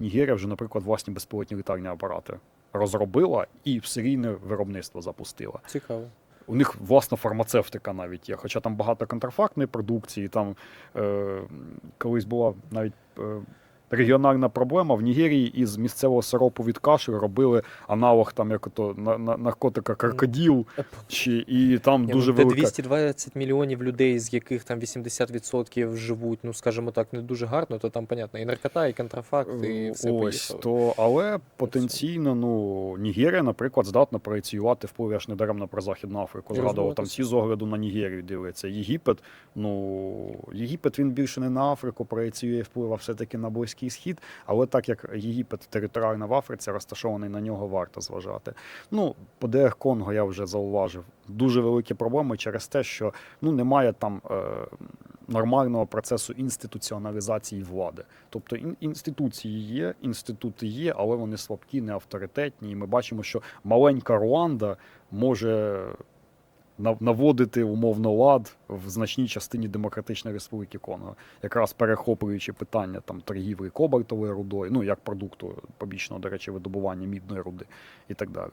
Нігерія вже, наприклад, власні безпілотні літальні апарати розробила і в серійне виробництво запустила. Цікаво. У них власна фармацевтика навіть є, хоча там багато контрафактної продукції. Там е, колись була навіть е, регіональна проблема в Нігерії із місцевого сиропу від кашлю робили аналог там як ото на, на, наркотика крокоділ, чи і там Ні, дуже ну, велика 220 мільйонів людей, з яких там 80% живуть, ну скажімо так, не дуже гарно, то там, понятно, і наркота, і контрафакт, і все Ось поїхало. то, але потенційно, ну Нігерія, наприклад, здатна проініціювати вплив. Я ж недаремно про Західну Африку згадував. Там всі з огляду на Нігерію дивляться. Єгипет, ну Єгипет він більше не на Африку проініціює вплив, а все-таки на Близький Схід. Але так як Єгипет територіально в Африці розташований на нього, варто зважати. Ну, по ДР Конго я вже зауважив. Дуже великі проблеми через те, що ну немає там. Е, Нормального процесу інституціоналізації влади, тобто інституції є, інститути є, але вони слабкі, не авторитетні. І ми бачимо, що маленька Руанда може наводити умовно лад в значній частині Демократичної Республіки Конго, якраз перехоплюючи питання там торгівлі кобальтовою рудою, ну як продукту побічного, до речі, видобування мідної руди і так далі.